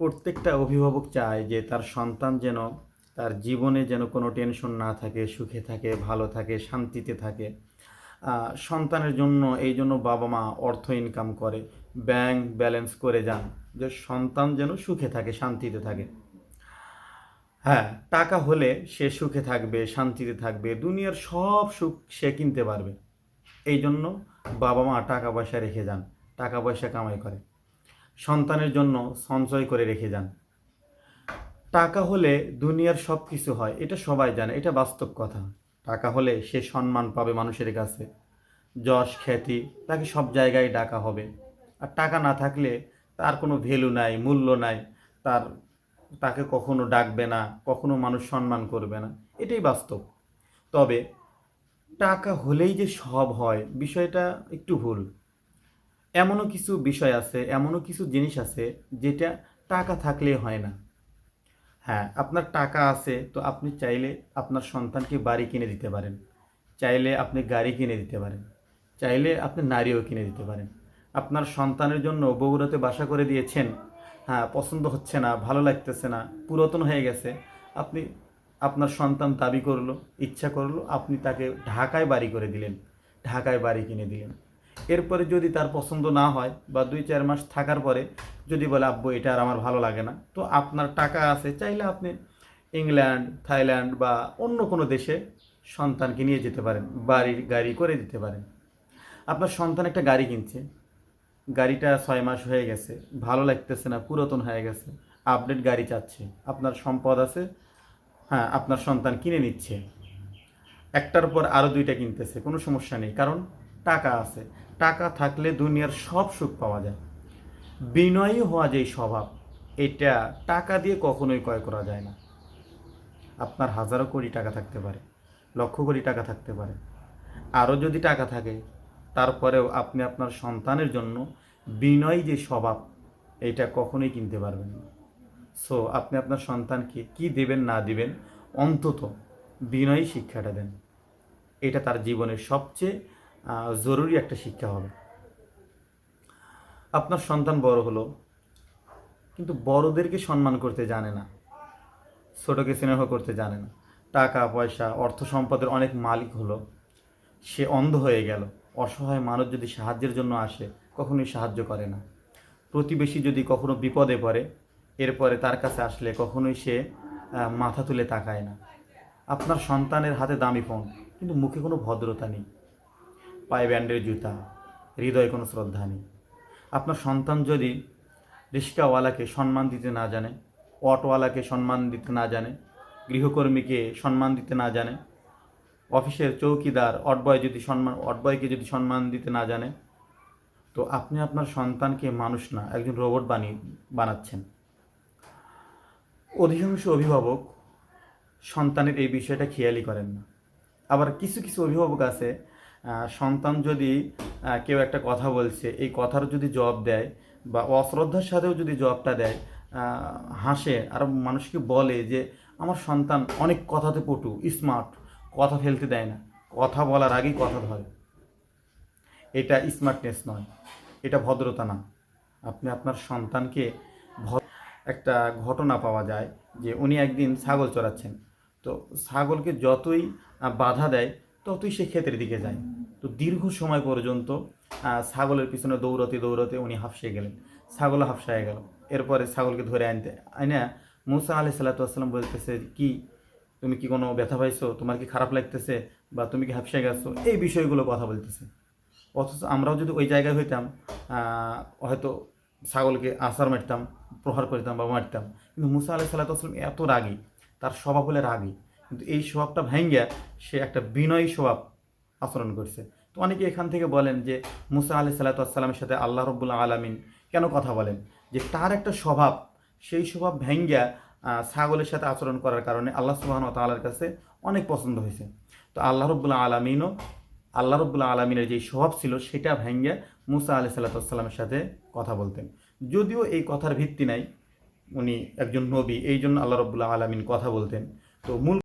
প্রত্যেকটা অভিভাবক চায় যে তার সন্তান যেন তার জীবনে যেন কোনো টেনশন না থাকে, সুখে থাকে, ভালো থাকে, শান্তিতে থাকে। সন্তানের জন্য, এই জন্য বাবা মা অর্থ ইনকাম করে ব্যাংক ব্যালেন্স করে যান, যে সন্তান যেন সুখে থাকে, শান্তিতে থাকে। হ্যাঁ টাকা হলে সে সুখে থাকবে, শান্তিতে থাকবে, দুনিয়ার সব সুখ সে কিনতে পারবে। এই জন্য বাবা মা টাকা পয়সা রেখে যান, টাকা পয়সা কামাই করে। সন্তানের জন্য সঞ্চয় করে রেখে যান। টাকা হলে দুনিয়ার সব কিছু হয়, এটা সবাই জানে, এটা বাস্তব কথা। টাকা হলে সে সম্মান পাবে মানুষের কাছে। যশ, খ্যাতি, তাকে সব জায়গায় ডাকা হবে। আর টাকা না থাকলে তার কোনো ভ্যালু নাই, মূল্য নাই। তার, তাকে কখনো ডাকবে না, কখনো মানুষ সম্মান করবে না। এটাই বাস্তব। তবে টাকা হলেই যে সব হয়, বিষয়টা একটু ভুল। এমনও কিছু বিষয় আছে, এমনও কিছু জিনিস আছে যেটা টাকা থাকলে হয় না। হ্যাঁ আপনার টাকা আছে তো আপনি চাইলে আপনার সন্তানকে বাড়ি কিনে দিতে পারেন। চাইলে আপনি গাড়ি কিনে দিতে পারেন। চাইলে আপনি নারীও কিনে দিতে পারেন। আপনার সন্তানের জন্য বগুড়াতে বাসা করে দিয়েছেন। হ্যাঁ পছন্দ হচ্ছে না, ভালো লাগতেছে না, পুরাতন হয়ে গেছে। আপনি, আপনার সন্তান দাবি করল, ইচ্ছা করল, আপনি তাকে ঢাকায় বাড়ি করে দিলেন। ঢাকায় বাড়ি কিনে দিলেন। এরপরে যদি তার পছন্দ না হয় বা দুই, চার মাস থাকার পরে যদি বলে, আব্বু, এটা আর আমার ভালো লাগে না। তো আপনার টাকা আছে, চাইলে আপনি ইংল্যান্ড, থাইল্যান্ড বা অন্য কোনো দেশে সন্তানকে নিয়ে যেতে পারেন বাড়ি গাড়ি করে দিতে পারেন। আপনার সন্তান একটা গাড়ি কিনছে, গাড়িটা ছয় মাস হয়ে গেছে, ভালো লাগতেছে না, পুরাতন হয়ে গেছে, আপডেট গাড়ি চাচ্ছে, আপনার সম্পদ আছে হ্যাঁ আপনার সন্তান কিনে নিচ্ছে, একটার পর আরও দুইটা কিনতেছে, কোনো সমস্যা নেই। কারণ টাকা আছে। টাকা থাকলে দুনিয়ার সব সুখ পাওয়া যায়। বিনয়ী হওয়া যেই স্বভাব, এটা টাকা দিয়ে কখনোই ক্রয় করা যায় না। আপনার হাজারো কোটি টাকা থাকতে পারে, লক্ষ কোটি টাকা থাকতে পারে। আরও যদি টাকা থাকে, তারপরেও আপনি আপনার সন্তানের জন্য বিনয়ী যে স্বভাব, এটা কখনোই কিনতে পারবেন না। সো আপনি আপনার সন্তানকে কি দেবেন, না দিবেন, অন্তত বিনয়ী শিক্ষাটা দেন। এটা তার জীবনের সবচেয়ে জরুরি একটা শিক্ষা হবে। আপনার সন্তান বড় হলো, কিন্তু বড়দেরকে সম্মান করতে জানে না, ছোটকে স্নেহ করতে জানে না, টাকা, পয়সা, অর্থ সম্পদের অনেক মালিক হলো, সে অন্ধ হয়ে গেল। অসহায় মানুষ যদি সাহায্যের জন্য আসে, কখনোই সাহায্য করে না। প্রতিবেশী যদি কখনো বিপদে পড়ে, এরপরে তার কাছে আসলে কখনোই সে মাথা তুলে তাকায় না। আপনার সন্তানের হাতে দামি ফোন, কিন্তু মুখে কোনো ভদ্রতা নেই। পায়ে ব্যান্ডের জুতা, হৃদয়ে কোনো শ্রদ্ধা নেই। আপনার সন্তান যদি রিক্সাওয়ালাকে সম্মান দিতে না জানে, অটোওয়ালাকে সম্মান দিতে না জানে, গৃহকর্মীকে সম্মান দিতে না জানে, অফিসের চৌকিদার অটবয় যদি সম্মান, অটবয়কে যদি সম্মান দিতে না জানে, তো আপনি আপনার সন্তানকে মানুষ না, একজন রোবট বানিয়ে, বানাচ্ছেন। অধিকাংশ অভিভাবক সন্তানের এই বিষয়টা খেয়ালই করেন না। আবার কিছু কিছু অভিভাবক আছে সন্তান যদি কেউ একটা কথা বলছে, এই কথার যদি জবাব দেয় বা অশ্রদ্ধার সাথেও যদি জবাবটা দেয় হাসে, আর মানুষকে বলে যে, আমার সন্তান অনেক কথাতে পটু স্মার্ট কথা ফেলতে দেয় না, কথা বলার আগেই কথা ধরে। এটা স্মার্টনেস নয়, এটা ভদ্রতা না। আপনি আপনার সন্তানকে একটা ঘটনা পাওয়া যায় যে, উনি একদিন ছাগল চড়াচ্ছেন। তো ছাগলকে যতই বাধা দেয় ততই সে ক্ষেতের দিকে যায় তো দীর্ঘ সময় পর্যন্ত ছাগলের পিছনে দৌড়াতে দৌড়াতে উনি হাফসে গেলেন। ছাগল হাফসায় গেল। এরপরে ছাগলকে ধরে আনতে আইনা মুসা আলি সাল্লাতাম বলতেছে, কি? তুমি কি কোনো ব্যথা পাইছো? তোমার কি খারাপ লাগতেছে? বা তুমি কি হাফসে গেছো? এই বিষয়গুলো কথা বলতেছে। অথচ আমরাও যদি ওই জায়গায় হইতাম হয়তো ছাগলকে আসার মারতাম, প্রহার করতাম বা মারতাম। কিন্তু মুসা আলাহ সাল্লাহাম এত রাগী, তার স্বভাব হলে রাগী। কিন্তু এই স্বভাবটা ভাঙ্গিয়া সে একটা বিনয়ী স্বভাব আচরণ করছে। তো অনেকে এখান থেকে বলেন যে, মুসা আলি সাল্লাতামের সাথে আল্লাহ রব্বুল্লা আলমিন কেন কথা বলেন? যে তার একটা স্বভাব, সেই স্বভাব ভেঙ্গিয়া ছাগলের সাথে আচরণ করার কারণে আল্লাহ সুবাহন তালার কাছে অনেক পছন্দ হয়েছে। তো আল্লাহ রব্বুল্লা আলমিনও, আল্লাহ রব্বুল্লা আলমিনের যে স্বভাব ছিল সেটা ভেঙ্গে মুসা আলি সাল্লাতামের সাথে কথা বলতেন। যদিও এই কথার ভিত্তি নাই, উনি একজন নবী এই জন্য আল্লাহ রব্বুল্লা আলমিন কথা বলতেন। তো মূল